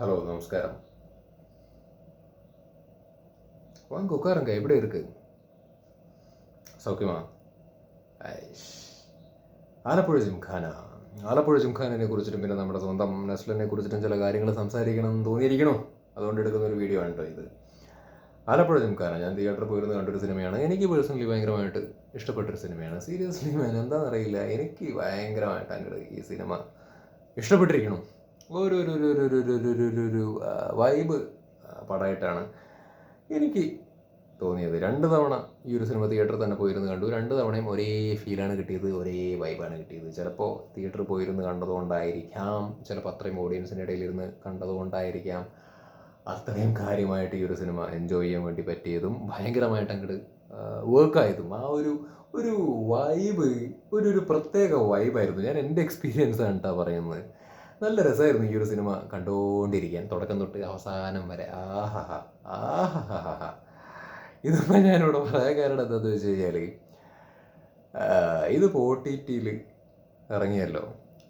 Hello நமஸ்காரம் வாங்க உட்காருங்க எப்படி இருக்கு സൗഖ്യമാ ഐഷ്. ആലപ്പുഴ ജിംഖാന ആലപ്പുഴ ജിംഖാനിനെ കുറിച്ചിട്ടും പിന്നെ നമ്മുടെ സ്വന്തം നസ്ലിനെ കുറിച്ചിട്ടും ചില കാര്യങ്ങൾ സംസാരിക്കണം എന്ന് തോന്നിയിരിക്കണോ അതുകൊണ്ട് എടുക്കുന്ന ഒരു വീഡിയോ ആണ് കേട്ടോ ഇത് ആലപ്പുഴ ജിംഖാന ഞാൻ തിയേറ്ററിൽ പോയിരുന്ന് കണ്ടൊരു സിനിമയാണ് എനിക്ക് പേഴ്സണലി ഭയങ്കരമായിട്ട് ഇഷ്ടപ്പെട്ടൊരു സിനിമയാണ് സീരിയസ്ലി മാൻ എന്താണെന്നറിയില്ല എനിക്ക് ഭയങ്കരമായിട്ട് അങ്ങോട്ട് ഈ സിനിമ ഇഷ്ടപ്പെട്ടിരിക്കണം ഒരു ഒരു ഒരു ഒരു ഒരു ഒരു ഒരു ഒരു ഒരു വൈബ് പടമായിട്ടാണ് എനിക്ക് തോന്നിയത്. രണ്ട് തവണ ഈ ഒരു സിനിമ തിയേറ്ററിൽ തന്നെ പോയിരുന്ന് കണ്ടു. രണ്ട് തവണയും ഒരേ ഫീലാണ് കിട്ടിയത് ഒരേ വൈബാണ് കിട്ടിയത്. ചിലപ്പോൾ തിയേറ്ററിൽ പോയിരുന്ന് കണ്ടതുകൊണ്ടായിരിക്കാം ചിലപ്പോൾ അത്രയും ഓഡിയൻസിന്റെ ഇടയിലിരുന്ന് കണ്ടതുകൊണ്ടായിരിക്കാം. അത്രയും കാര്യമായിട്ട് ഈ ഒരു സിനിമ എൻജോയ് ചെയ്യാൻ വേണ്ടി പറ്റിയതും ഭയങ്കരമായിട്ട് അങ്ങോട്ട് വർക്കായതും ആ ഒരു ഒരു വൈബ് ഒരു ഒരു പ്രത്യേക വൈബായിരുന്നു ഞാൻ എന്റെ എക്സ്പീരിയൻസ് ആണ് കേട്ടോ പറയുന്നത്. നല്ല രസമായിരുന്നു ഈ ഒരു സിനിമ കണ്ടുകൊണ്ടിരിക്കാൻ തുടക്കം തൊട്ട് അവസാനം വരെ. ആഹാ ആഹാ ഇതിപ്പോൾ ഞാനിവിടെ പറയാൻ കാരണം എന്താണെന്ന് വെച്ച് കഴിഞ്ഞാൽ ഇത് ഒ ടി ടിയിൽ ഇറങ്ങിയല്ലോ.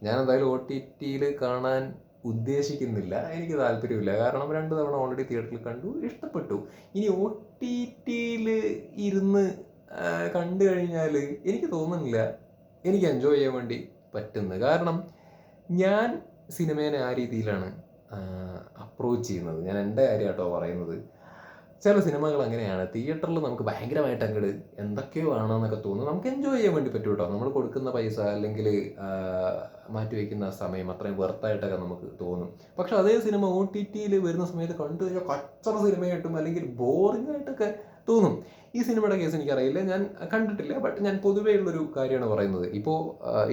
ഞാൻ എന്തായാലും ഒ ടി ടിയിൽ കാണാൻ ഉദ്ദേശിക്കുന്നില്ല. എനിക്ക് താല്പര്യമില്ല. കാരണം രണ്ട് തവണ ഓൾറെഡി തിയേറ്ററിൽ കണ്ടു ഇഷ്ടപ്പെട്ടു. ഇനി ഒ ടി ടിയിൽ ഇരുന്ന് കണ്ടു കഴിഞ്ഞാൽ എനിക്ക് തോന്നുന്നില്ല എനിക്ക് എൻജോയ് ചെയ്യാൻ വേണ്ടി പറ്റുന്നത്. കാരണം ഞാൻ സിനിമേനെ ആ രീതിയിലാണ് അപ്രോച്ച് ചെയ്യുന്നത്. ഞാൻ എന്റെ കാര്യമായിട്ടോ പറയുന്നത്. ചില സിനിമകൾ അങ്ങനെയാണ്. തിയേറ്ററിൽ നമുക്ക് ഭയങ്കരമായിട്ട് അങ്ങോട്ട് എന്തൊക്കെയോ ആണെന്നൊക്കെ തോന്നും നമുക്ക് എൻജോയ് ചെയ്യാൻ വേണ്ടി പറ്റും കേട്ടോ നമ്മൾ കൊടുക്കുന്ന പൈസ അല്ലെങ്കിൽ മാറ്റി മാറ്റിവെക്കുന്ന സമയം അത്രയും വെർത്തായിട്ടൊക്കെ നമുക്ക് തോന്നും. പക്ഷെ അതേ സിനിമ ഒ ടി ടിയിൽ വരുന്ന സമയത്ത് കണ്ടു കഴിഞ്ഞാൽ കച്ചറ സിനിമയായിട്ടും അല്ലെങ്കിൽ ബോറിംഗ് ആയിട്ടൊക്കെ തോന്നും. ഈ സിനിമയുടെ കേസ് എനിക്കറിയില്ല. ഞാൻ കണ്ടിട്ടില്ല. ബട്ട് ഞാൻ പൊതുവേ ഉള്ളൊരു കാര്യമാണ് പറയുന്നത്. ഇപ്പോൾ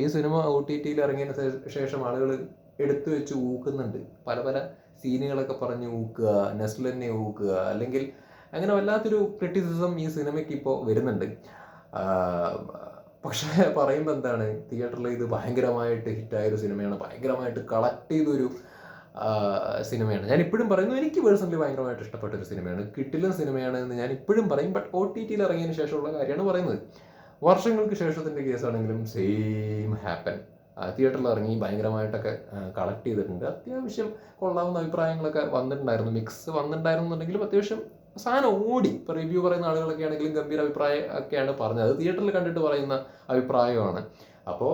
ഈ സിനിമ ഒ ടി ടിയിൽ ഇറങ്ങിയതിന് ശേഷം ആളുകൾ എടുത്തു വെച്ച് ഊക്കുന്നുണ്ട്. പല പല സീനുകളൊക്കെ പറഞ്ഞ് ഊക്കുക നെസ്ലിനെ ഊക്കുക അല്ലെങ്കിൽ അങ്ങനെ വല്ലാത്തൊരു ക്രിറ്റിസിസം ഈ സിനിമയ്ക്ക് ഇപ്പോൾ വരുന്നുണ്ട്. പക്ഷേ പറയുമ്പോൾ എന്താണ് തിയേറ്ററിൽ ഇത് ഭയങ്കരമായിട്ട് ഹിറ്റായ ഒരു സിനിമയാണ് ഭയങ്കരമായിട്ട് കളക്ട് ചെയ്തൊരു സിനിമയാണ്. ഞാൻ ഇപ്പോഴും പറയുന്നു എനിക്ക് പേഴ്സണലി ഭയങ്കരമായിട്ട് ഇഷ്ടപ്പെട്ട ഒരു സിനിമയാണ്. കിട്ടിലും സിനിമയാണ് എന്ന് ഞാൻ ഇപ്പോഴും പറയും ബട്ട് ഒ ടി ടിയിൽ ഇറങ്ങിയതിന് ശേഷമുള്ള കാര്യമാണ് പറയുന്നത്. വർഷങ്ങൾക്ക് ശേഷത്തിന്റെ കേസാണെങ്കിലും സെയിം ഹാപ്പൻ തിയേറ്ററിൽ ഇറങ്ങി ഭയങ്കരമായിട്ടൊക്കെ കളക്ട് ചെയ്തിട്ടുണ്ട്. അത്യാവശ്യം കൊള്ളാവുന്ന അഭിപ്രായങ്ങളൊക്കെ വന്നിട്ടുണ്ടായിരുന്നു. മിക്സ് വന്നിട്ടുണ്ടായിരുന്നുണ്ടെങ്കിലും അത്യാവശ്യം സാധനം ഓടി. ഇപ്പോൾ റിവ്യൂ പറയുന്ന ആളുകളൊക്കെ ആണെങ്കിലും ഗംഭീര അഭിപ്രായം ഒക്കെയാണ് പറഞ്ഞത്. അത് തിയേറ്ററിൽ കണ്ടിട്ട് പറയുന്ന അഭിപ്രായമാണ്. അപ്പോൾ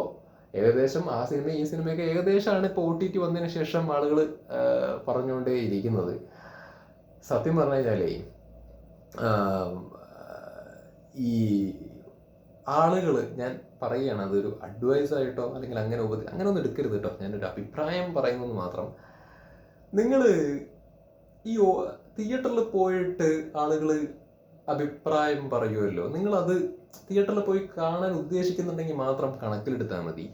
ഏകദേശം ആ സിനിമ ഈ സിനിമയൊക്കെ ഏകദേശമാണ് ഇപ്പോൾ ഒ ടി ടി വന്നതിന് ശേഷം ആളുകൾ പറഞ്ഞുകൊണ്ടേ ഇരിക്കുന്നത് സത്യം പറഞ്ഞു കഴിഞ്ഞാലേ ഈ ആളുകൾ ഞാൻ പറയുകയാണ് അതൊരു അഡ്വൈസായിട്ടോ അല്ലെങ്കിൽ അങ്ങനെ ഉപദേശം അങ്ങനെ ഒന്നും എടുക്കരുത് കേട്ടോ ഞാനൊരു അഭിപ്രായം പറയുന്നത് മാത്രം. നിങ്ങൾ ഈ തിയേറ്ററിൽ പോയിട്ട് ആളുകൾ അഭിപ്രായം പറയുമല്ലോ നിങ്ങളത് തിയേറ്ററിൽ പോയി കാണാൻ ഉദ്ദേശിക്കുന്നുണ്ടെങ്കിൽ മാത്രം കണക്കിലെടുത്താൽ മതി.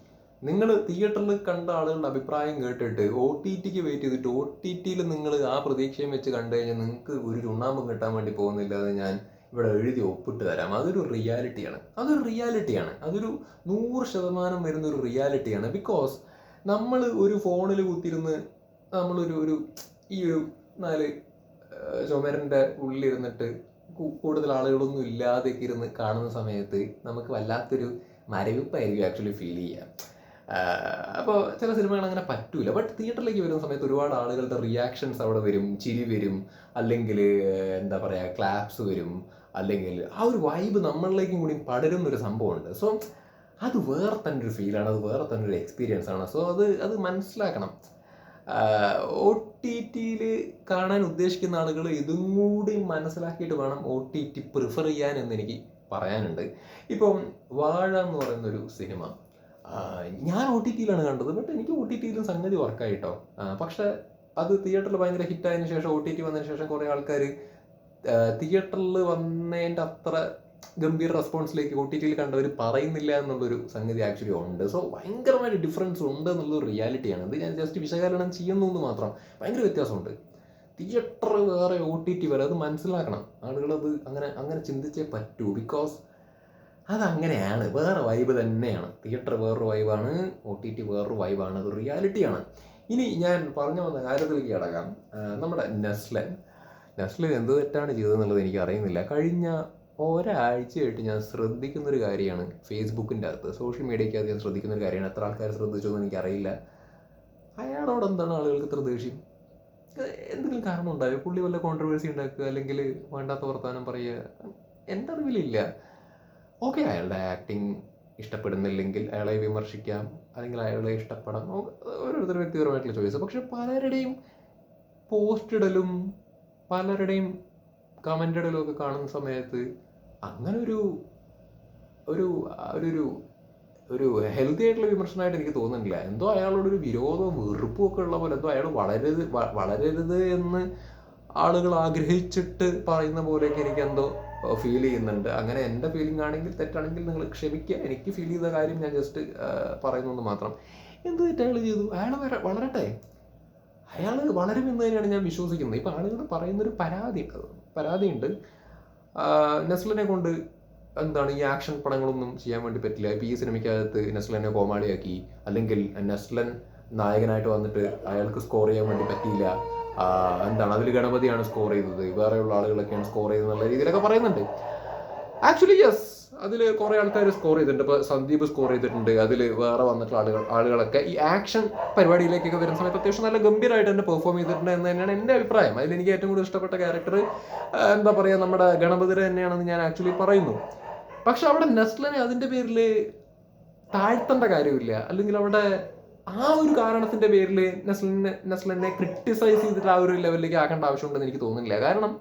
നിങ്ങൾ തിയേറ്ററിൽ കണ്ട ആളുകളുടെ അഭിപ്രായം കേട്ടിട്ട് ഒ ടി ടിക്ക് വെയിറ്റ് ചെയ്തിട്ട് ഒ ടി ടിയിൽ നിങ്ങൾ ആ പ്രതീക്ഷയും വെച്ച് കണ്ടു കഴിഞ്ഞാൽ നിങ്ങൾക്ക് ഒരു ചുണ്ണാമ്പും കിട്ടാൻ വേണ്ടി പോകുന്നില്ല എന്ന് ഞാൻ ഇവിടെ എഴുതി ഒപ്പിട്ട് തരാം. അതൊരു റിയാലിറ്റിയാണ് അതൊരു റിയാലിറ്റിയാണ് അതൊരു നൂറ് ശതമാനം വരുന്ന ഒരു റിയാലിറ്റിയാണ് ബിക്കോസ് നമ്മൾ ഒരു ഫോണിൽ കുത്തിരുന്ന് നമ്മളൊരു ഒരു ഈ ഒരു നാല് ചുമരന്റെ ഉള്ളിലിരുന്നിട്ട് കൂടുതൽ ആളുകളൊന്നും ഇല്ലാതെ ഇരുന്ന് കാണുന്ന സമയത്ത് നമുക്ക് വല്ലാത്തൊരു മരവിപ്പായിരിക്കും ആക്ച്വലി ഫീൽ ചെയ്യുക അപ്പോൾ ചില സിനിമകൾ അങ്ങനെ പറ്റൂല. ബട്ട് തിയേറ്ററിലേക്ക് വരുന്ന സമയത്ത് ഒരുപാട് ആളുകളുടെ റിയാക്ഷൻസ് അവിടെ വരും. ചിരി വരും. അല്ലെങ്കിൽ എന്താ പറയുക ക്ലാപ്സ് വരും. അല്ലെങ്കിൽ ആ ഒരു വൈബ് നമ്മളിലേക്കും കൂടി പടരുന്ന ഒരു സംഭവമുണ്ട്. സോ അത് വേറെ തന്നെ ഒരു ഫീലാണ് അത് വേറെ തന്നെ ഒരു എക്സ്പീരിയൻസ് ആണ്. സോ അത് അത് മനസ്സിലാക്കണം. ഒ ടി ടിയിൽ കാണാൻ ഉദ്ദേശിക്കുന്ന ആളുകൾ ഇതും കൂടി മനസ്സിലാക്കിയിട്ട് വേണം ഒ ടി ടി പ്രിഫർ ചെയ്യാൻ എന്ന് എനിക്ക് പറയാനുണ്ട്. ഇപ്പം വാഴ എന്ന് പറയുന്ന ഒരു സിനിമ ഞാൻ ഒ ടി ടിയിലാണ് കണ്ടത്. ബട്ട് എനിക്ക് ഒ ടി ടിയിലും സംഗതി വർക്കായിട്ടോ പക്ഷേ അത് തിയേറ്ററിൽ ഭയങ്കര ഹിറ്റായതിനു ശേഷം ഒ ടി ടി വന്നതിന് ശേഷം കുറേ ആൾക്കാർ തിയേറ്ററിൽ വന്നതിന്റെ അത്ര ഗംഭീര റെസ്പോൺസിലേക്ക് ഒ ടി ടിയിൽ കണ്ടവർ പറയുന്നില്ല എന്നുള്ളൊരു സംഗതി ആക്ച്വലി ഉണ്ട്. സോ ഭയങ്കരമായിട്ട് ഡിഫറൻസ് ഉണ്ട് എന്നുള്ളൊരു റിയാലിറ്റിയാണ് ഇത് ഞാൻ ജസ്റ്റ് വിശകലനം ചെയ്യുന്നു എന്ന് മാത്രം. ഭയങ്കര വ്യത്യാസമുണ്ട്. തിയേറ്റർ വേറെ ഒ ടി ടി വരെ അത് മനസ്സിലാക്കണം. ആളുകളത് അങ്ങനെ അങ്ങനെ ചിന്തിച്ചേ പറ്റൂ. ബിക്കോസ് അതങ്ങനെയാണ്. വേറെ വൈബ് തന്നെയാണ്. തിയേറ്റർ വേറൊരു വൈബാണ് ഒ ടി ടി വേറൊരു വൈബാണ് അത് റിയാലിറ്റിയാണ് ഇനി ഞാൻ പറഞ്ഞു വന്ന കാര്യത്തിലേക്ക് കിടക്കാം. നമ്മുടെ നെസ്ലൻ നെസ്ലൻ എന്ത് തെറ്റാണ് ചെയ്തതെന്നുള്ളത് എനിക്ക് അറിയുന്നില്ല കഴിഞ്ഞ ഒരാഴ്ചയായിട്ട് ഞാൻ ശ്രദ്ധിക്കുന്ന ഒരു കാര്യമാണ് ഫേസ്ബുക്കിന്റെ അകത്ത്. സോഷ്യൽ മീഡിയയ്ക്ക് അത് ഞാൻ ശ്രദ്ധിക്കുന്ന ഒരു കാര്യമാണ്. എത്ര ആൾക്കാർ ശ്രദ്ധിച്ചു എന്ന് എനിക്കറിയില്ല. അയാളോട് എന്താണ് ആളുകൾക്ക് ഇത്ര ദേഷ്യം? എന്തെങ്കിലും കാരണം ഉണ്ടായോ? പുള്ളി വല്ല കോൺട്രവേഴ്സി ഉണ്ടാക്കുക അല്ലെങ്കിൽ വേണ്ടാത്ത വർത്തമാനം പറയുക? എന്റെ അറിവിലില്ല. ഓക്കെ അയാളുടെ ആക്ടിങ് ഇഷ്ടപ്പെടുന്നില്ലെങ്കിൽ അയാളെ വിമർശിക്കാം. അല്ലെങ്കിൽ അയാളെ ഇഷ്ടപ്പെടാം. ഓ- ഓരോരുത്തരുടെ വ്യക്തിപരമായിട്ടുള്ള ചോയ്സ് പക്ഷെ പലരുടെയും പോസ്റ്റ് ഇടലും പലരുടെയും കമന്റ് ഇടലും ഒക്കെ കാണുന്ന സമയത്ത് അങ്ങനെ ഒരു ഒരു ഒരു ഒരു ഹെൽത്തി ആയിട്ടുള്ള വിമർശനമായിട്ട് എനിക്ക് തോന്നുന്നില്ല. എന്തോ അയാളോടൊരു വിരോധവും വെറുപ്പും ഒക്കെ ഉള്ള പോലെ എന്തോ അയാൾ വളരരുത് വളരരുത് എന്ന് ആളുകൾ ആഗ്രഹിച്ചിട്ട് പറയുന്ന പോലെയൊക്കെ എനിക്ക് എന്തോ ഫീൽ ചെയ്യുന്നുണ്ട്. അങ്ങനെ എന്റെ ഫീലിംഗ് ആണെങ്കിൽ തെറ്റാണെങ്കിൽ നിങ്ങൾ ക്ഷമിക്കുക. എനിക്ക് ഫീൽ ചെയ്ത കാര്യം ഞാൻ ജസ്റ്റ് പറയുന്നു മാത്രം. എന്ത് തെറ്റ് അയാൾ ചെയ്തു? അയാൾ വളരട്ടെ. അയാൾ വളരുമെന്ന് തന്നെയാണ് ഞാൻ വിശ്വസിക്കുന്നത്. ഇപ്പം ആളുകൾ പറയുന്നൊരു പരാതി പരാതിയുണ്ട്. നെസ്ലിനെ കൊണ്ട് എന്താണ് ഈ ആക്ഷൻ പടങ്ങളൊന്നും ചെയ്യാൻ വേണ്ടി പറ്റില്ല. ഇപ്പം ഈ സിനിമയ്ക്കകത്ത് നെസ്ലനെ കോമാളിയാക്കി അല്ലെങ്കിൽ നെസ്ലൻ നായകനായിട്ട് വന്നിട്ട് അയാൾക്ക് സ്കോർ ചെയ്യാൻ വേണ്ടി പറ്റിയില്ല. എന്താണ് അതിൽ ഗണപതിയാണ് സ്കോർ ചെയ്തത്. വേറെയുള്ള ആളുകളൊക്കെയാണ് സ്കോർ ചെയ്തത് എന്നുള്ള രീതിയിലൊക്കെ പറയുന്നുണ്ട്. ആക്ച്വലി യെസ് അതിൽ കുറേ ആൾക്കാർ സ്കോർ ചെയ്തിട്ടുണ്ട്. ഇപ്പോൾ സന്ദീപ് സ്കോർ ചെയ്തിട്ടുണ്ട്. അതിൽ വേറെ വന്നിട്ടുള്ള ആളുകൾ ആളുകളൊക്കെ. ഈ ആക്ഷൻ പരിപാടിയിലേക്കൊക്കെ വരുന്ന സമയത്ത് അത്യാവശ്യം നല്ല ഗംഭീരമായിട്ട് തന്നെ പെർഫോം ചെയ്തിട്ടുണ്ട് എന്ന് തന്നെയാണ് എന്റെ അഭിപ്രായം. അതിൽ എനിക്ക് ഏറ്റവും കൂടുതൽ ഇഷ്ടപ്പെട്ട ക്യാരക്ടർ എന്താ പറയുക നമ്മുടെ ഗണപതിരെ തന്നെയാണെന്ന് ഞാൻ ആക്ച്വലി പറയുന്നു. പക്ഷെ അവിടെ നെസ്ലിനെ അതിന്റെ പേരിൽ താഴ്ത്തേണ്ട കാര്യമില്ല. അല്ലെങ്കിൽ അവിടെ ആ ഒരു കാരണത്തിന്റെ പേരിൽ നെസ്ലിനെ നെസ്ലിനെ ക്രിട്ടിസൈസ് ചെയ്തിട്ട് ആ ഒരു ലെവലിലേക്ക് ആക്കേണ്ട ആവശ്യമുണ്ടെന്ന് എനിക്ക് തോന്നുന്നില്ല. കാരണം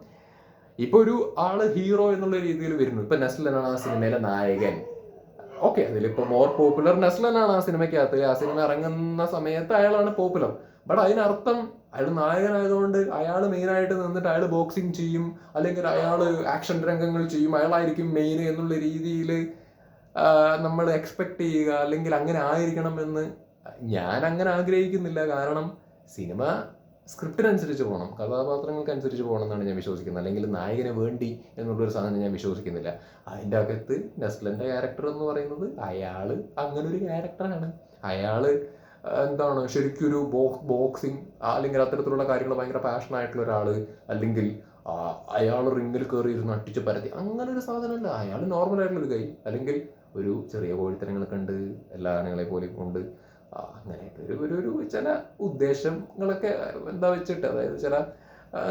ഇപ്പൊ ഒരു ആൾ ഹീറോ എന്നുള്ള രീതിയിൽ വരുന്നു. ഇപ്പൊ നെസ്ലനാണ് ആ സിനിമയിലെ നായകൻ. ഓക്കെ അതിലിപ്പോ മോർ പോപ്പുലർ നെസ്ലനാണ് ആ സിനിമയ്ക്കകത്ത്. ആ സിനിമ ഇറങ്ങുന്ന സമയത്ത് അയാളാണ് പോപ്പുലർ ബട്ട് അതിനർത്ഥം അയാൾ നായകനായതുകൊണ്ട് അയാൾ മെയിനായിട്ട് നിന്നിട്ട് അയാൾ ബോക്സിങ് ചെയ്യും അല്ലെങ്കിൽ അയാൾ ആക്ഷൻ രംഗങ്ങൾ ചെയ്യും അയാളായിരിക്കും മെയിൻ എന്നുള്ള രീതിയിൽ നമ്മൾ എക്സ്പെക്ട് ചെയ്യുക അല്ലെങ്കിൽ അങ്ങനെ ആയിരിക്കണം എന്ന് ഞാൻ അങ്ങനെ ആഗ്രഹിക്കുന്നില്ല. കാരണം സിനിമ സ്ക്രിപ്റ്റിനനുസരിച്ച് പോകണം കഥാപാത്രങ്ങൾക്ക് അനുസരിച്ച് പോകണം. എന്നാണ് ഞാൻ വിശ്വസിക്കുന്നത്. അല്ലെങ്കിൽ നായകനെ വേണ്ടി എന്നുള്ളൊരു സാധനം ഞാൻ വിശ്വസിക്കുന്നില്ല. അതിന്റെ അകത്ത് നെസ്ലന്റെ ക്യാരക്ടർ എന്ന് പറയുന്നത് അയാൾ അങ്ങനെ ഒരു ക്യാരക്ടറാണ് അയാൾ എന്താണ് ശരിക്കൊരു ബോക്സ് ബോക്സിങ് അല്ലെങ്കിൽ അത്തരത്തിലുള്ള കാര്യങ്ങൾ ഭയങ്കര പാഷൻ ആയിട്ടുള്ള ഒരാൾ അല്ലെങ്കിൽ അയാൾ റിങ്ങിൽ കയറി ഇരുന്ന് അട്ടിച്ച് പരത്തി. അങ്ങനെ ഒരു സാധനമല്ല. അയാൾ നോർമൽ ആയിട്ടുള്ള ഒരു കൈ അല്ലെങ്കിൽ ഒരു ചെറിയ കോഴിത്തരങ്ങളൊക്കെ ഉണ്ട്. എല്ലാ ആനകളെ പോലെ കൊണ്ട് ആ, അങ്ങനെയൊക്കെ ഒരു ഒരു ഒരു ചില ഉദ്ദേശങ്ങളൊക്കെ എന്താ വെച്ചിട്ട് അതായത് ചില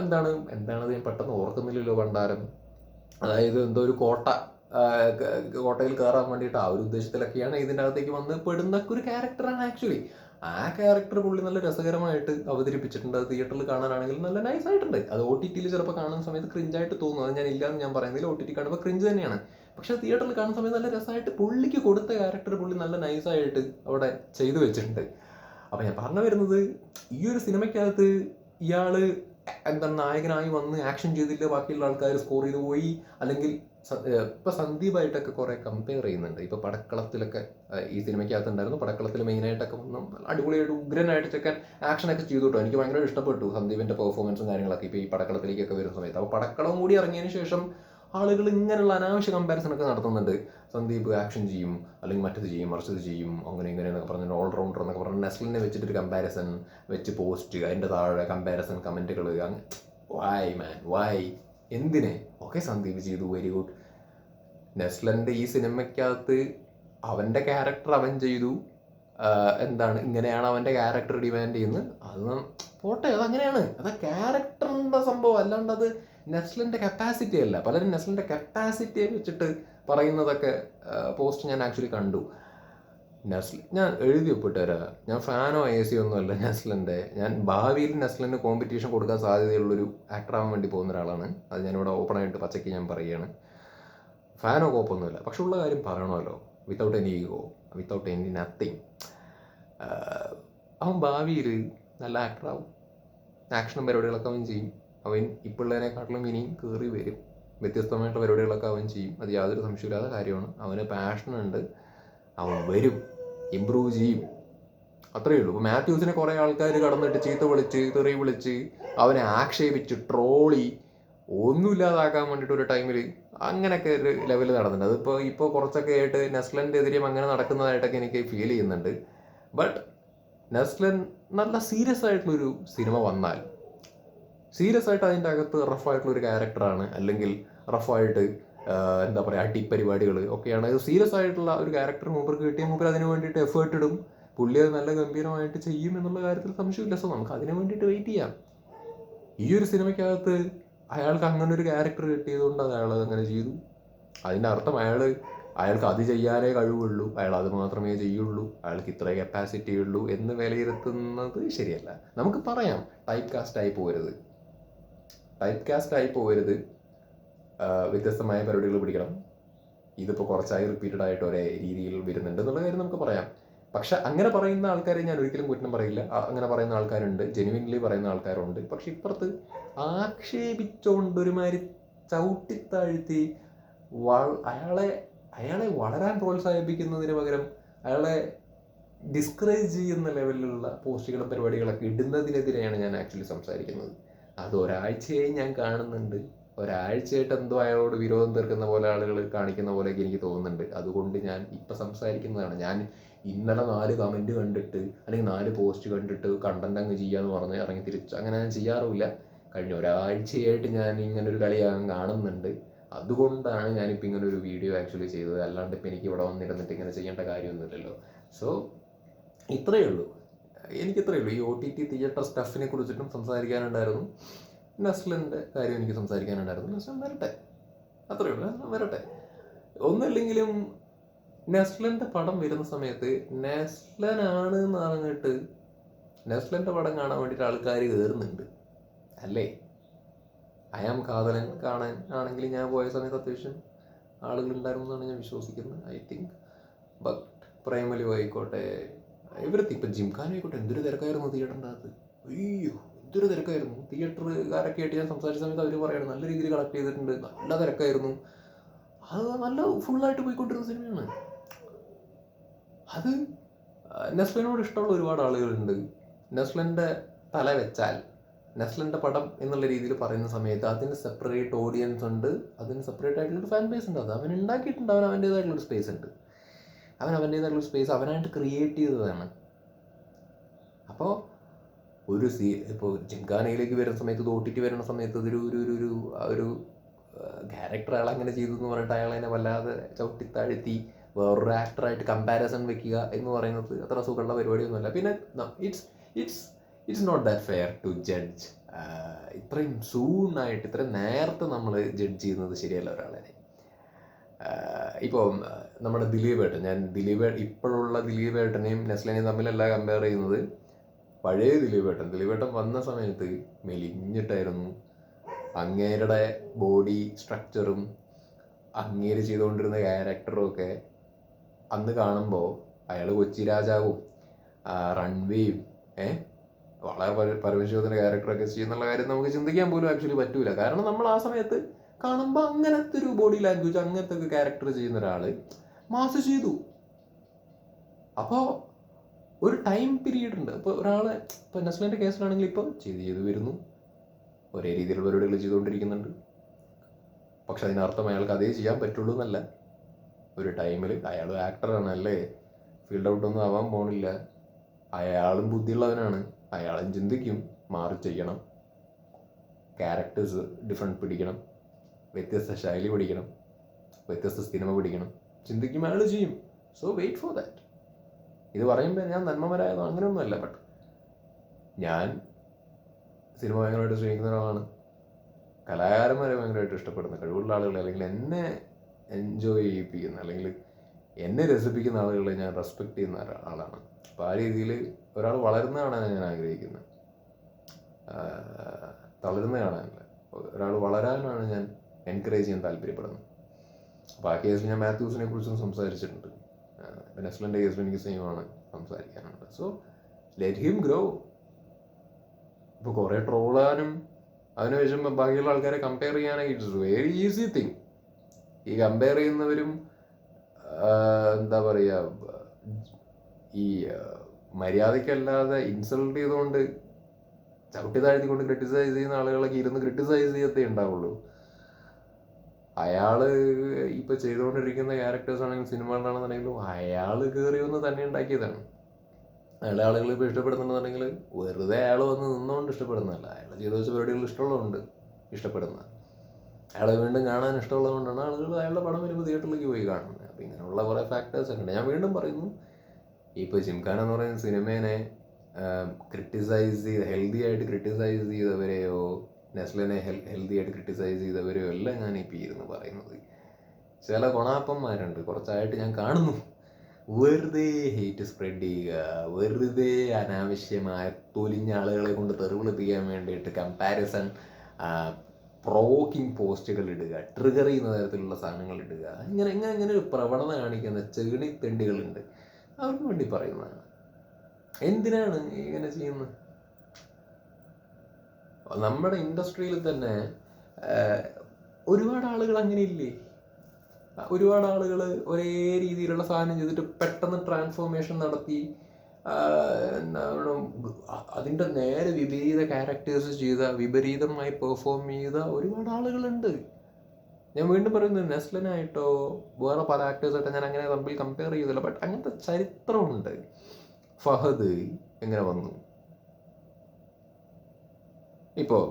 എന്താണ് എന്താണ് ഞാൻ പെട്ടെന്ന് ഓർക്കുന്നില്ലല്ലോ ഭണ്ഡാരം. അതായത് എന്തോ ഒരു കോട്ട കോട്ടയിൽ കയറാൻ വേണ്ടിയിട്ട് ആ ഒരു ഉദ്ദേശത്തിലൊക്കെയാണ് ഇതിന്റെ അകത്തേക്ക് വന്ന് പെടുന്ന ഒരു ക്യാരക്ടറാണ് ആക്ച്വലി. ആ ക്യാരക്ടർ പുള്ളി നല്ല രസകരമായിട്ട് അവതരിപ്പിച്ചിട്ടുണ്ട്. അത് തിയേറ്ററിൽ കാണാനാണെങ്കിൽ നല്ല നൈസ് ആയിട്ടുണ്ട്. അത് ഒ ടി ടിയിൽ ചിലപ്പോൾ കാണുന്ന സമയത്ത് ക്രിഞ്ചായിട്ട് തോന്നും. അത് ഞാൻ ഇല്ലാന്ന് ഞാൻ പറയുന്നില്ല ഒ ടി ടി കാണുമ്പോൾ ക്രിഞ്ച് തന്നെയാണ്. പക്ഷെ തിയേറ്ററിൽ കാണുന്ന സമയത്ത് നല്ല രസമായിട്ട് പുള്ളിക്ക് കൊടുത്ത ക്യാരക്ടർ പുള്ളി നല്ല നൈസായിട്ട് അവിടെ ചെയ്തു വെച്ചിട്ടുണ്ട്. അപ്പം ഞാൻ പറഞ്ഞു വരുന്നത് ഈ ഒരു സിനിമയ്ക്കകത്ത് ഇയാൾ എന്താണ് നായകനായി വന്ന് ആക്ഷൻ ചെയ്തില്ല ബാക്കിയുള്ള ആൾക്കാർ സ്കോർ ചെയ്തു പോയി അല്ലെങ്കിൽ ഇപ്പം സന്ദീപായിട്ടൊക്കെ കുറെ കമ്പയർ ചെയ്യുന്നുണ്ട്. ഇപ്പോൾ പടക്കളത്തിലൊക്കെ ഈ സിനിമയ്ക്കകത്ത് ഉണ്ടായിരുന്നു പടക്കളത്തിൽ മെയിനായിട്ടൊക്കെ അടിപൊളിയായിട്ട് ഉഗ്രനായിട്ട് ചെക്കൻ ആക്ഷൻ ഒക്കെ ചെയ്തു കേട്ടോ. എനിക്ക് ഭയങ്കര ഇഷ്ടപ്പെട്ടു സന്ദീപിന്റെ പെർഫോമൻസും കാര്യങ്ങളൊക്കെ ഇപ്പോൾ ഈ പടക്കളത്തിലേക്കൊക്കെ വരുന്ന സമയത്ത്. അപ്പോൾ പടക്കളം കൂടി ഇറങ്ങിയതിന് ശേഷം ആളുകൾ ഇങ്ങനെയുള്ള അനാവശ്യ കമ്പാരിസൺ ഒക്കെ നടത്തുന്നുണ്ട്. സന്ദീപ് ആക്ഷൻ ചെയ്യും അല്ലെങ്കിൽ മറ്റത് ചെയ്യും മറിച്ചത് ചെയ്യും അങ്ങനെ ഇങ്ങനെ എന്നൊക്കെ പറഞ്ഞ് ഓൾറൗണ്ടർ എന്നൊക്കെ പറഞ്ഞ് നെസ്ലിനെ വെച്ചിട്ട് ഒരു കമ്പാരിസൺ വെച്ച് പോസ്റ്റ് അതിന്റെ താഴെ കമ്പാരിസൺ കമന്റുകൾ വായ് മാൻ വായ് എന്തിനെ? ഓക്കെ സന്ദീപ് ചെയ്തു. വെരി ഗുഡ് നെസ്ലന്റെ ഈ സിനിമയ്ക്കകത്ത് അവന്റെ ക്യാരക്ടർ അവൻ ചെയ്തു. എന്താണ്? ഇങ്ങനെയാണ് അവന്റെ ക്യാരക്ടർ ഡിമാൻഡ് ചെയ്യുന്നത്. അത് പോട്ടെ അത് അങ്ങനെയാണ് അത് ക്യാരക്ടറിന്റെ സംഭവം. അല്ലാണ്ട് അത് നെസ്ലിന്റെ കപ്പാസിറ്റി അല്ല. പലരും നെസ്ലിന്റെ കപ്പാസിറ്റിയെ വെച്ചിട്ട് പറയുന്നതൊക്കെ പോസ്റ്റ് ഞാൻ ആക്ച്വലി കണ്ടു. നെസ്ലി ഞാൻ എഴുതി ഒപ്പിട്ട് തരാം ഞാൻ ഫാനോ എ സി ഒന്നും അല്ല നെസ്ലിന്റെ ഞാൻ ഭാവിയിൽ നെസ്ലിന് കോമ്പറ്റീഷൻ കൊടുക്കാൻ സാധ്യതയുള്ളൊരു ആക്ടറാവാൻ വേണ്ടി പോകുന്ന ഒരാളാണ്. അത് ഞാനിവിടെ ഓപ്പണായിട്ട് പച്ചയ്ക്ക് ഞാൻ പറയുകയാണ്. ഫാനോ കോപ്പൊന്നുമില്ല പക്ഷെ ഉള്ള കാര്യം പറയണമല്ലോ. Without any ego without any nothing അവൻ ഭാവിയിൽ നല്ല ആക്ടറാവും ആക്ഷനും പരിപാടികളൊക്കെ അവൻ ചെയ്യും. അവൻ ഇപ്പോഴുള്ളതിനെക്കാട്ടിലും ഇനിയും കയറി വരും. വ്യത്യസ്തമായിട്ടുള്ള പരിപാടികളൊക്കെ അവൻ ചെയ്യും. അത് യാതൊരു സംശയമില്ലാത്ത കാര്യമാണ്. അവന് പാഷനുണ്ട് അവൻ വരും. ഇമ്പ്രൂവ് ചെയ്യും. അത്രയേ ഉള്ളൂ. ഇപ്പോൾ മാത്യൂസിനെ കുറേ ആൾക്കാർ കടന്നിട്ട് ചീത്ത വിളിച്ച് തെറി വിളിച്ച് അവനെ ആക്ഷേപിച്ച് ട്രോളി ഒന്നുമില്ലാതാക്കാൻ വേണ്ടിയിട്ട് ഒരു ടൈമിൽ അങ്ങനെയൊക്കെ ഒരു ലെവൽ നടന്നിട്ടുണ്ട്. അതിപ്പോൾ ഇപ്പോൾ കുറച്ചൊക്കെ ആയിട്ട് നെസ്ലന്റെ എതിരെയും അങ്ങനെ നടക്കുന്നതായിട്ടൊക്കെ എനിക്ക് ഫീൽ ചെയ്യുന്നുണ്ട്. ബട്ട് നെസ്ലൻ നല്ല സീരിയസ് ആയിട്ടുള്ളൊരു സിനിമ വന്നാൽ സീരിയസ് ആയിട്ട് അതിന്റെ അകത്ത് റഫായിട്ടുള്ള ഒരു ക്യാരക്ടറാണ് അല്ലെങ്കിൽ റഫായിട്ട് എന്താ പറയുക അടിപ്പരിപാടികൾ ഒക്കെയാണ്. അത് സീരിയസ് ആയിട്ടുള്ള ഒരു ക്യാരക്ടർ മൂപ്പർക്ക് കിട്ടിയ മൂപ്പർ അതിന് വേണ്ടിയിട്ട് എഫേർട്ട് ഇടും. പുള്ളി അത് നല്ല ഗംഭീരമായിട്ട് ചെയ്യും എന്നുള്ള കാര്യത്തിൽ സംശയമില്ല. സോ നമുക്ക് അതിന് വേണ്ടിയിട്ട് വെയിറ്റ് ചെയ്യാം. ഈ ഒരു സിനിമയ്ക്കകത്ത് അയാൾക്ക് അങ്ങനെ ഒരു ക്യാരക്ടർ കിട്ടിയതുകൊണ്ട് അയാൾ അങ്ങനെ ചെയ്തു. അതിന്റെ അർത്ഥം അയാൾ അയാൾക്ക് അത് ചെയ്യാനേ കഴിവുള്ളൂ. അയാൾ അത് മാത്രമേ ചെയ്യുള്ളൂ. അയാൾക്ക് ഇത്രേ കപ്പാസിറ്റി ഉള്ളൂ എന്ന് വിലയിരുത്തുന്നത് ശരിയല്ല. നമുക്ക് പറയാം ടൈപ്പ് കാസ്റ്റ് ആയി പോകരുത് ടൈപ്പ് കാസ്റ്റ് ആയി പോകരുത് വ്യത്യസ്തമായ പരിപാടികൾ പിടിക്കണം. ഇതിപ്പോൾ കുറച്ചായി റിപ്പീറ്റഡ് ആയിട്ട് ഒരേ രീതിയിൽ വരുന്നുണ്ട് എന്നുള്ള കാര്യം നമുക്ക് പറയാം. പക്ഷെ അങ്ങനെ പറയുന്ന ആൾക്കാരെ ഞാൻ ഒരിക്കലും കുറ്റം പറയില്ല. അങ്ങനെ പറയുന്ന ആൾക്കാരുണ്ട്. ജെനുവിൻലി പറയുന്ന ആൾക്കാരുണ്ട്. പക്ഷെ ഇപ്പുറത്ത് ആക്ഷേപിച്ചുകൊണ്ട് ഒരുമാതിരി ചവിട്ടിത്താഴ്ത്തി അയാളെ അയാളെ വളരാൻ പ്രോത്സാഹിപ്പിക്കുന്നതിന് പകരം അയാളെ ഡിസ്കറേജ് ചെയ്യുന്ന ലെവലിലുള്ള പോസ്റ്റുകളും പരിപാടികളൊക്കെ ഇടുന്നതിനെതിരെയാണ് ഞാൻ ആക്ച്വലി സംസാരിക്കുന്നത്. അത് ഒരാഴ്ചയായി ഞാൻ കാണുന്നുണ്ട്. ഒരാഴ്ചയായിട്ട് എന്തോ അയാളോട് വിരോധം തീർക്കുന്ന പോലെ ആളുകൾ കാണിക്കുന്ന പോലെയൊക്കെ എനിക്ക് തോന്നുന്നുണ്ട്. അതുകൊണ്ട് ഞാൻ ഇപ്പം സംസാരിക്കുന്നതാണ്. ഞാൻ ഇന്നലെ നാല് കമന്റ് കണ്ടിട്ട് അല്ലെങ്കിൽ നാല് പോസ്റ്റ് കണ്ടിട്ട് കണ്ടന്റ് അങ്ങ് ചെയ്യാന്ന് പറഞ്ഞ് ഇറങ്ങി തിരിച്ചു അങ്ങനെ ഞാൻ ചെയ്യാറുമില്ല. കഴിഞ്ഞ ഒരാഴ്ചയായിട്ട് ഞാൻ ഇങ്ങനെ ഒരു കളി കാണുന്നുണ്ട്. അതുകൊണ്ടാണ് ഞാനിപ്പോൾ ഇങ്ങനെ ഒരു വീഡിയോ ആക്ച്വലി ചെയ്തത്. അല്ലാണ്ട് ഇപ്പം എനിക്ക് ഇവിടെ വന്നിരുന്നിട്ട് ഇങ്ങനെ ചെയ്യേണ്ട കാര്യമൊന്നുമില്ലല്ലോ. സോ ഇത്രയേ ഉള്ളൂ. എനിക്ക് ഇത്രയേ ഉള്ളൂ. ഈ ഒ ടി ടി തിയേറ്റർ സ്റ്റഫിനെ കുറിച്ചിട്ടും സംസാരിക്കാനുണ്ടായിരുന്നു. നെസ്ലിന്റെ കാര്യം എനിക്ക് സംസാരിക്കാനുണ്ടായിരുന്നു. നെസ്ലൻ വരട്ടെ. അത്രയേ ഉള്ളൂ. വരട്ടെ. ഒന്നല്ലെങ്കിലും നെസ്ലന്റെ പടം വരുന്ന സമയത്ത് നെസ്ലനാണ് എന്ന് പറഞ്ഞിട്ട് നെസ്ലന്റെ പടം കാണാൻ വേണ്ടിയിട്ട് ആൾക്കാർ കയറുന്നുണ്ട് അല്ലേ? അയാം കാതലൻ കാണാൻ ആണെങ്കിൽ ഞാൻ പോയ സമയത്ത് അത്യാവശ്യം ആളുകൾ ഉണ്ടായിരുന്നു എന്നാണ് ഞാൻ വിശ്വസിക്കുന്നത് ഐ തിങ്ക്. ബട്ട് പ്രൈമലി ആയിക്കോട്ടെ. എവരത്തി ഇപ്പം ജിംഖാനായിക്കോട്ടെ എന്തൊരു തിരക്കായിരുന്നു തിയേറ്ററിന്റെ അയ്യോ എന്തൊരു തിരക്കായിരുന്നു. തിയേറ്ററുകാരൊക്കെ ആയിട്ട് ഞാൻ സംസാരിച്ച സമയത്ത് അവർ പറയുന്നത് നല്ല രീതിയിൽ കളക്ട് ചെയ്തിട്ടുണ്ട് നല്ല തിരക്കായിരുന്നു. അത് നല്ല ഫുള്ളായിട്ട് പോയിക്കൊണ്ടിരുന്ന സിനിമയാണ്. അത് നെസ്ലിനോട് ഇഷ്ടമുള്ള ഒരുപാട് ആളുകളുണ്ട്. നെസ്ലിന്റെ തല വെച്ചാൽ നെസ്ലിന്റെ പടം എന്നുള്ള രീതിയിൽ പറയുന്ന സമയത്ത് അതിന് സെപ്പറേറ്റ് ഓഡിയൻസ് ഉണ്ട്. അതിന് സെപ്പറേറ്റ് ആയിട്ടുള്ളൊരു ഫാൻ ബേസ് ഉണ്ട്. അത് അവൻ ഉണ്ടാക്കിയിട്ടുണ്ട്. അവൻ അവന്റേതായിട്ടുള്ളൊരു സ്പേസ് ഉണ്ട്. അവൻ അവന്റേതായിട്ടുള്ള സ്പേസ് അവനായിട്ട് ക്രിയേറ്റ് ചെയ്തതാണ്. അപ്പോൾ ഒരു സീ ഇപ്പോൾ ജിംഖാനയിലേക്ക് വരുന്ന സമയത്ത് ഇത് വരുന്ന സമയത്ത് ഇതൊരു ഒരു ഒരു ഒരു ഒരു ക്യാരക്ടർ അയാൾ അങ്ങനെ ചെയ്തു എന്ന് പറഞ്ഞിട്ട് അയാൾ അതിനെ വല്ലാതെ ചവിട്ടിത്താഴ്ത്തി വേറൊരു ആക്ടറായിട്ട് കമ്പാരിസൺ വെക്കുക എന്ന് പറയുന്നത് അത്ര സുഖമുള്ള പരിപാടിയൊന്നുമല്ല പിന്നെ it's it's it's not that fair to judge ഇത്രയും സൂണായിട്ട് ഇത്രയും നേരത്തെ നമ്മൾ ജഡ്ജ് ചെയ്യുന്നത് ശരിയല്ല ഒരാളെ. ഇപ്പോൾ നമ്മുടെ ദിലീപ് ഏട്ടൻ ഞാൻ ദിലീപ് ഇപ്പോഴുള്ള ദിലീപ് ഏട്ടനെയും നെസ്ലിനെയും തമ്മിലല്ല കമ്പയർ ചെയ്യുന്നത്. പഴയ ദിലീപ് ഏട്ടൻ ദിലീപ് ഏട്ടൻ വന്ന സമയത്ത് മെലിഞ്ഞിട്ടായിരുന്നു. അങ്ങേരുടെ ബോഡി സ്ട്രക്ചറും അങ്ങേര് ചെയ്തുകൊണ്ടിരുന്ന ക്യാരക്ടറും ഒക്കെ അന്ന് കാണുമ്പോൾ അയാൾ കൊച്ചി രാജാവും റൺവേയും ഏ വളരെ പര- പരമശിവത്തിന്റെ ക്യാരക്ടറൊക്കെ ചെയ്യുന്നുള്ള കാര്യം നമുക്ക് ചിന്തിക്കാൻ പോലും ആക്ച്വലി പറ്റൂല. കാരണം നമ്മൾ ആ സമയത്ത് കാണുമ്പോൾ അങ്ങനത്തെ ഒരു ബോഡി ലാംഗ്വേജ് അങ്ങനത്തെ ഒക്കെ ക്യാരക്ടർ ചെയ്യുന്ന ഒരാൾ മാസ് ചെയ്തു. അപ്പോൾ ഒരു ടൈം പീരീഡ് ഉണ്ട്. അപ്പോൾ ഒരാളെ ഇപ്പോൾ നസ്ലിന്റെ കേസിലാണെങ്കിൽ ഇപ്പോൾ ചെയ്ത് ചെയ്ത് വരുന്നു. ഒരേ രീതിയിലുള്ള പരിപാടികൾ ചെയ്തുകൊണ്ടിരിക്കുന്നുണ്ട്. പക്ഷെ അതിനർത്ഥം അയാൾക്ക് അതേ ചെയ്യാൻ പറ്റുള്ളൂ എന്നല്ല. ഒരു ടൈമിൽ അയാൾ ആക്ടറാണ് അല്ലേ? ഫീൽഡ് ഔട്ട് ഒന്നും ആവാൻ പോണില്ല. അയാളും ബുദ്ധിയുള്ളവനാണ്. അയാളും ചിന്തിക്കും. മാറി ചെയ്യണം. ക്യാരക്ടേഴ്സ് ഡിഫറെന്റ് പിടിക്കണം. വ്യത്യസ്ത ശൈലി പഠിക്കണം വ്യത്യസ്ത സിനിമ പഠിക്കണം ചിന്തിക്കും അയാൾ ചെയ്യും. സോ വെയിറ്റ് ഫോർ ദാറ്റ് ഇത് പറയുമ്പോൾ ഞാൻ നന്മമരായതോ അങ്ങനെയൊന്നുമല്ല ബട്ട് ഞാൻ സിനിമ ഭയങ്കരമായിട്ട് സ്നേഹിക്കുന്ന ഒരാളാണ്. കലാകാരന്മാരെ ഭയങ്കരമായിട്ട് ഇഷ്ടപ്പെടുന്ന കഴിവുള്ള ആളുകൾ അല്ലെങ്കിൽ എന്നെ എൻജോയ് ചെയ്യിപ്പിക്കുന്ന അല്ലെങ്കിൽ എന്നെ രസിപ്പിക്കുന്ന ആളുകളെ ഞാൻ റെസ്പെക്ട് ചെയ്യുന്ന ആളാണ്. അപ്പോൾ ആ രീതിയിൽ ഒരാൾ വളരുന്ന കാണാനാണ് ഞാൻ ആഗ്രഹിക്കുന്നത്. തളരുന്ന കാണാനല്ല ഒരാൾ വളരാനാണ് ഞാൻ എൻകറേജ് ചെയ്യാൻ താല്പര്യപ്പെടുന്നു. അപ്പോൾ ആ കേസിൽ ഞാൻ മാത്യൂസിനെ കുറിച്ചും സംസാരിച്ചിട്ടുണ്ട്. നെസ്ലന്റെ കേസിൽ എനിക്ക് സെയിമാണ് സംസാരിക്കാനുണ്ട് സോ ലെറ്റ് ഹിം ഗ്രോ ഇപ്പോൾ കുറേ ട്രോളാനും അതിനുശേഷം ബാക്കിയുള്ള ആൾക്കാരെ കമ്പയർ ചെയ്യാനൊക്കെ ഇറ്റ്സ് വെരി ഈസി തിങ് ഈ കമ്പയർ ചെയ്യുന്നവരും എന്താ പറയുക ഈ മര്യാദയ്ക്കല്ലാതെ ഇൻസൾട്ട് ചെയ്തുകൊണ്ട് ചവിട്ടി താഴ്ത്തിക്കൊണ്ട് ക്രിട്ടിസൈസ് ചെയ്യുന്ന ആളുകളൊക്കെ ഇരുന്ന് ക്രിട്ടിസൈസ് ചെയ്യത്തേ ഉണ്ടാവുള്ളൂ. അയാൾ ഇപ്പൊ ചെയ്തുകൊണ്ടിരിക്കുന്ന ക്യാരക്ടേഴ്സ് ആണെങ്കിലും സിനിമകളാണെന്നുണ്ടെങ്കിലും അയാൾ കയറി വന്ന് തന്നെ ഉണ്ടാക്കിയതാണ്. അയാളെ ആളുകൾ ഇപ്പോൾ ഇഷ്ടപ്പെടുന്നുണ്ടെന്നുണ്ടെങ്കിൽ വെറുതെ അയാൾ വന്ന് നിന്നുകൊണ്ട് ഇഷ്ടപ്പെടുന്നതല്ല. അയാൾ ചെയ്തു വെച്ച പരിപാടികൾ ഇഷ്ടമുള്ളതുകൊണ്ട് ഇഷ്ടപ്പെടുന്ന അയാളെ വീണ്ടും കാണാൻ ഇഷ്ടമുള്ളതുകൊണ്ടാണ് ആളുകൾ അയാളുടെ പടം വരുമ്പോൾ തിയേറ്ററിലേക്ക് പോയി കാണുന്നത്. അപ്പൊ ഇങ്ങനെയുള്ള കുറേ ഫാക്ടേഴ്സ് ഒക്കെ ഉണ്ട്. ഞാൻ വീണ്ടും പറയുന്നു ഇപ്പോൾ ജിംഖാൻ എന്ന് പറയുന്ന സിനിമേനെ ക്രിട്ടിസൈസ് ചെയ്ത് ഹെൽത്തി ആയിട്ട് ക്രിട്ടിസൈസ് ചെയ്തവരെയോ നെസ്ലിനെ ഹെൽ ഹെൽത്തി ആയിട്ട് ക്രിട്ടിസൈസ് ചെയ്തവരും എല്ലാം ഞാൻ ഇപ്പം ഇരുന്ന് പറയുന്നത്. ചില കൊണാപ്പന്മാരുണ്ട് കുറച്ചായിട്ട് ഞാൻ കാണുന്നു. വെറുതെ ഹെയ്റ്റ് സ്പ്രെഡ് ചെയ്യുക വെറുതെ അനാവശ്യമായ തൊലിഞ്ഞ ആളുകളെ കൊണ്ട് തെറിവിളിപ്പിക്കാൻ വേണ്ടിയിട്ട് കമ്പാരിസൺ പ്രോക്കിംഗ് പോസ്റ്റുകൾ ഇടുക ട്രിഗർ ചെയ്യുന്ന തരത്തിലുള്ള സാധനങ്ങൾ ഇടുക ഇങ്ങനെ ഇങ്ങനെ ഇങ്ങനെ ഒരു പ്രവണത കാണിക്കുന്ന ചെകിണി തെണ്ടികളുണ്ട് അവർക്ക് വേണ്ടി പറയുന്നതാണ്. എന്തിനാണ് ഇങ്ങനെ ചെയ്യുന്നത്? നമ്മുടെ ഇൻഡസ്ട്രിയിൽ തന്നെ ഒരുപാട് ആളുകൾ അങ്ങനെ ഇല്ലേ ഒരുപാട് ആളുകൾ ഒരേ രീതിയിലുള്ള സാധനം ചെയ്തിട്ട് പെട്ടെന്ന് ട്രാൻസ്ഫോർമേഷൻ നടത്തി എന്താണ് അതിന്റെ നേരെ വിപരീത ക്യാരക്ടേഴ്സ് ചെയ്ത വിപരീതമായി പെർഫോം ചെയ്ത ഒരുപാട് ആളുകളുണ്ട്. ഞാൻ വീണ്ടും പറയുന്നത് നെസ്ലനായിട്ടോ വേറെ പല ആക്ടേഴ്സായിട്ടോ ഞാൻ അങ്ങനെ തമ്മിൽ കമ്പയർ ചെയ്തില്ല. ബട്ട് അങ്ങനത്തെ ചരിത്രമുണ്ട്. ഫഹദ് എങ്ങനെ വന്നു. ഇപ്പോൾ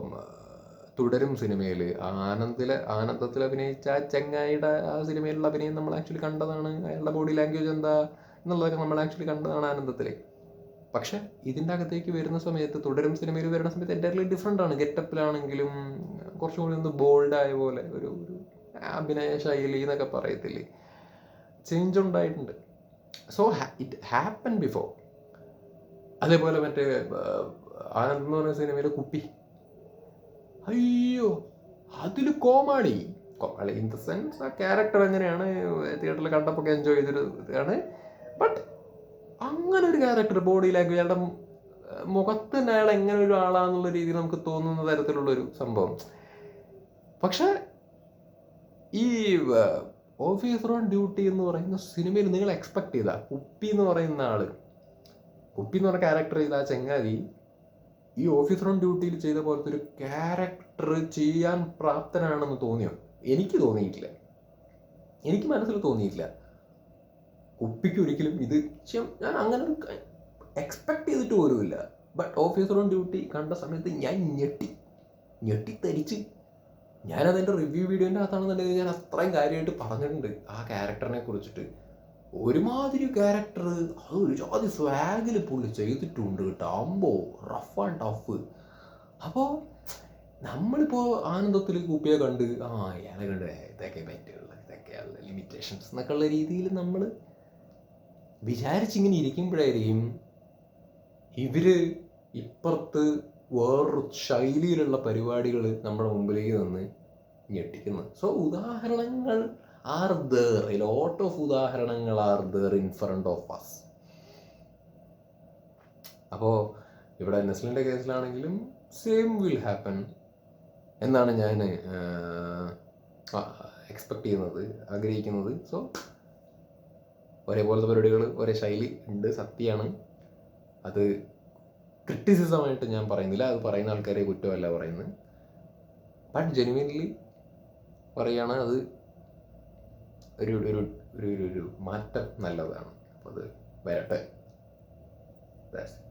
തുടരും സിനിമയിൽ ആനന്ദിലെ ആനന്ദത്തിൽ അഭിനയിച്ച ആ ചെങ്ങായിയുടെ ആ സിനിമയിലുള്ള അഭിനയം നമ്മൾ ആക്ച്വലി കണ്ടതാണ്. അയാളുടെ ബോഡി ലാംഗ്വേജ് എന്താ എന്നുള്ളതൊക്കെ നമ്മൾ ആക്ച്വലി കണ്ടതാണ് ആനന്ദത്തിൽ പക്ഷെ ഇതിന്റെ അകത്തേക്ക് വരുന്ന സമയത്ത് തുടരും സിനിമയിൽ വരുന്ന സമയത്ത് എന്റയർലി ഡിഫറെന്റ് ആണ്. ഗെറ്റപ്പിലാണെങ്കിലും കുറച്ചും കൂടി ഒന്ന് ബോൾഡായ പോലെ ഒരു ഒരു അഭിനയ ശൈലി എന്നൊക്കെ പറയത്തില്ലേ. ചേഞ്ച് ഉണ്ടായിട്ടുണ്ട്. സോ ഇറ്റ് ഹാപ്പൻ ബിഫോർ അതേപോലെ മറ്റേ ആനന്ദ് എന്ന് പറയുന്ന സിനിമയിലെ കുപ്പി അയ്യോ അതിൽ കോമാളി കോമാളി ഇൻ ദ സെൻസ് ആ ക്യാരക്ടർ എങ്ങനെയാണ് തിയേറ്ററിൽ കണ്ടപ്പോൾ എൻജോയ് ചെയ്തൊരു ഇതാണ്. ബട്ട് അങ്ങനെ ഒരു ക്യാരക്ടർ ബോഡി ലാംഗ്വേജ് അയാളുടെ മുഖത്ത് തന്നെ അയാൾ എങ്ങനെ ഒരു ആളാന്നുള്ള രീതിയിൽ നമുക്ക് തോന്നുന്ന തരത്തിലുള്ള ഒരു സംഭവം. പക്ഷേ ഈ ഓഫീസർ ഓൺ ഡ്യൂട്ടി എന്ന് പറയുന്ന സിനിമയിൽ നിങ്ങൾ എക്സ്പെക്ട് ചെയ്ത കുപ്പി എന്ന് പറയുന്ന ആൾ. കുപ്പി എന്ന് പറഞ്ഞ ക്യാരക്ടർ ചെയ്ത ചെങ്ങാതി ഈ ഓഫീസർ ഓൺ ഡ്യൂട്ടിയിൽ ചെയ്ത പോലത്തെ ഒരു ക്യാരക്ടർ ചെയ്യാൻ പ്രാപ്തനാണെന്ന് തോന്നിയോ? എനിക്ക് തോന്നിയിട്ടില്ല. എനിക്ക് മനസ്സിൽ തോന്നിയിട്ടില്ല. കുപ്പിക്ക് ഒരിക്കലും ഇത് ഞാൻ അങ്ങനെ ഒരു എക്സ്പെക്ട് ചെയ്തിട്ട് പോലുമില്ല. ബട്ട് ഓഫീസർ ഓൺ ഡ്യൂട്ടി കണ്ട സമയത്ത് ഞാൻ ഞെട്ടി. ഞെട്ടിത്തരിച്ച്. ഞാനതെന്റെ റിവ്യൂ വീഡിയോന്റെ അകത്താണെന്നുണ്ടെങ്കിൽ ഞാൻ അത്രയും കാര്യമായിട്ട് പറഞ്ഞിട്ടുണ്ട് ആ ക്യാരക്ടറിനെ കുറിച്ചിട്ട്. ഒരുമാതിരി ക്യാരക്ടർ അത് ഒരു ജാതി സ്വാഗിൽ പുള്ളി ചെയ്തിട്ടുണ്ട് കേട്ടോ. അമ്പോ റഫ് ആൻഡ് ടഫ് അപ്പോൾ നമ്മളിപ്പോൾ ആനന്ദത്തിൽ കുപ്പിയെ കണ്ട് ആ ഇയാളെ കണ്ട് ഇതൊക്കെ പറ്റുള്ളൂ ഇതൊക്കെയുള്ള ലിമിറ്റേഷൻസ് എന്നൊക്കെ ഉള്ള രീതിയിൽ നമ്മൾ വിചാരിച്ചിങ്ങനെ ഇരിക്കുമ്പോഴായിരിക്കും ഇവർ ഇപ്പുറത്ത് വേറൊരു ശൈലിയിലുള്ള പരിപാടികൾ നമ്മുടെ മുമ്പിലേക്ക് നിന്ന് ഞെട്ടിക്കുന്നത്. സോ ഉദാഹരണങ്ങൾ ആർ ദർ ലോട്ട് ഓഫ് ഉദാഹരണങ്ങൾ are there in front of us അപ്പോൾ ഇവിടെ നെസ്ലിന്റെ കേസിലാണെങ്കിലും സെയിം വിൽ ഹാപ്പൻ എന്നാണ് ഞാൻ എക്സ്പെക്ട് ചെയ്യുന്നത് ആഗ്രഹിക്കുന്നത്. സോ ഒരേപോലത്തെ പരിപാടികൾ ഒരേ ശൈലി ഉണ്ട് സത്യമാണ്. അത് ക്രിറ്റിസിസമായിട്ട് ഞാൻ പറയുന്നില്ല. അത് പറയുന്ന ആൾക്കാരെ കുറ്റമല്ല പറയുന്നത്. ബട്ട് ജെനുവിൻലി പറയുകയാണ് അത് ഒരു ഒരു ഒരു ഒരു- മാറ്റം നല്ലതാണ് അപ്പോൾ അത് വരട്ടെ it.